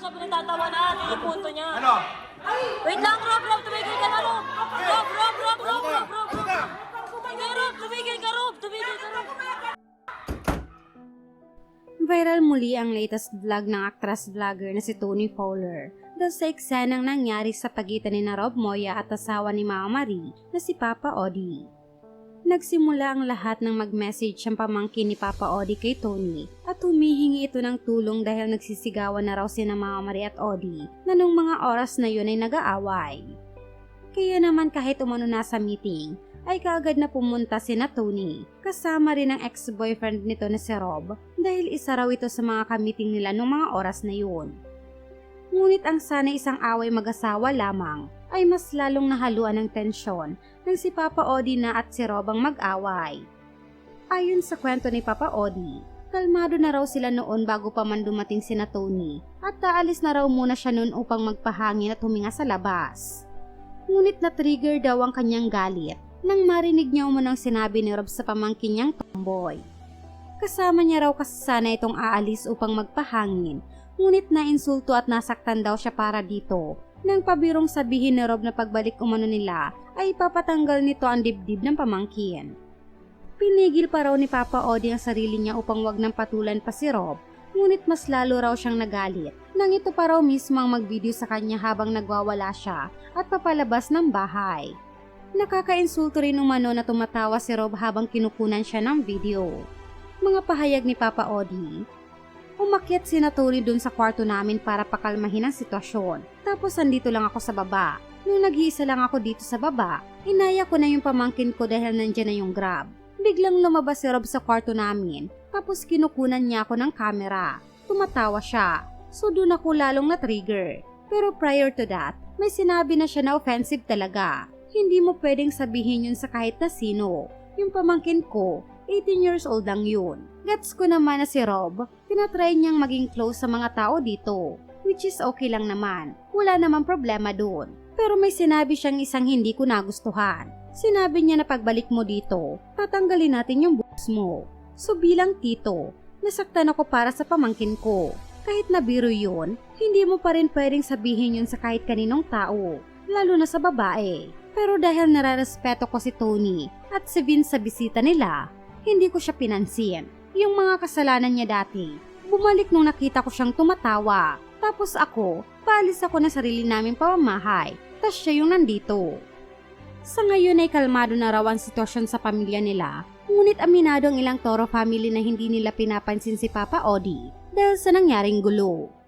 siya pinagtatawanan. Yun yung punto niya. Ano? Wait lang, Rob, Rob, tumigil ka na, Rob. Rob, Rob, Rob, Rob, Rob, Rob, Rob. Hindi, Rob, tumigil ka, Rob, tumigil ka, Rob. Viral muli ang latest vlog ng actress vlogger na si Tony Fowler dahil sa eksenang nangyari sa pagitan ni na Rob Moya at asawa ni Mama Marie na si Papa Odi. Nagsimula ang lahat ng mag-message ang pamangkin ni Papa Odi kay Tony at humihingi ito ng tulong dahil nagsisigawan na raw sina Mama Marie at Odi na nung mga oras na yun ay nag-aaway. Kaya naman kahit umano na sa meeting, ay kaagad na pumunta si na Tony, kasama rin ang ex-boyfriend nito na si Rob dahil isa raw ito sa mga kamiting nila noong mga oras na yun. Ngunit ang sana isang away mag-asawa lamang ay mas lalong nahaluan ng tensyon nang si Papa Odi na at si Rob ang mag-away. Ayon sa kwento ni Papa Odi, kalmado na raw sila noon bago pa man dumating si na Tony at taalis na raw muna siya noon upang magpahangin at huminga sa labas. Ngunit na-trigger daw ang kanyang galit nang marinig niya umunang sinabi ni Rob sa pamangkin niyang tomboy. Kasama niya raw kasi sana itong aalis upang magpahangin, ngunit nainsulto at nasaktan daw siya para dito. Nang pabirong sabihin ni Rob na pagbalik umano nila ay papatanggal nito ang dibdib ng pamangkin. Pinigil pa raw ni Papa Odi ang sarili niya upang wag nang patulan pa si Rob, ngunit mas lalo raw siyang nagalit nang ito pa raw mismo ang magvideo sa kanya habang nagwawala siya at papalabas ng bahay. Nakakainsulto rin umano na tumatawa si Rob habang kinukunan siya ng video. Mga pahayag ni Papa Odi. Umakyat si Tony dun sa kwarto namin para pakalmahin ang sitwasyon. Tapos andito lang ako sa baba. Nung nag-iisa lang ako dito sa baba, inaya ko na yung pamangkin ko dahil nandyan na yung grab. Biglang lumabas si Rob sa kwarto namin, tapos kinukunan niya ako ng camera. Tumatawa siya, so dun ako lalong na-trigger. Pero prior to that, may sinabi na siya na offensive talaga. Hindi mo pwedeng sabihin yun sa kahit na sino. Yung pamangkin ko, 18 years old lang yun. Gets ko naman na si Rob, tinatry niyang maging close sa mga tao dito. Which is okay lang naman. Wala namang problema doon. Pero may sinabi siyang isang hindi ko nagustuhan. Sinabi niya na pagbalik mo dito, tatanggalin natin yung buhos mo. So bilang tito, nasaktan ako para sa pamangkin ko. Kahit na biro yun, hindi mo pa rin pwedeng sabihin yun sa kahit kaninong tao, lalo na sa babae. Pero dahil nararespeto ko si Tony at si Vince sa bisita nila, hindi ko siya pinansin. Yung mga kasalanan niya dati, bumalik nung nakita ko siyang tumatawa. Tapos ako, paalis ako na sarili naming pamamahay, tas siya yung nandito. Sa ngayon ay kalmado na raw ang sitwasyon sa pamilya nila, ngunit aminado ang ilang Toro family na hindi nila pinapansin si Papa Odi dahil sa nangyaring gulo.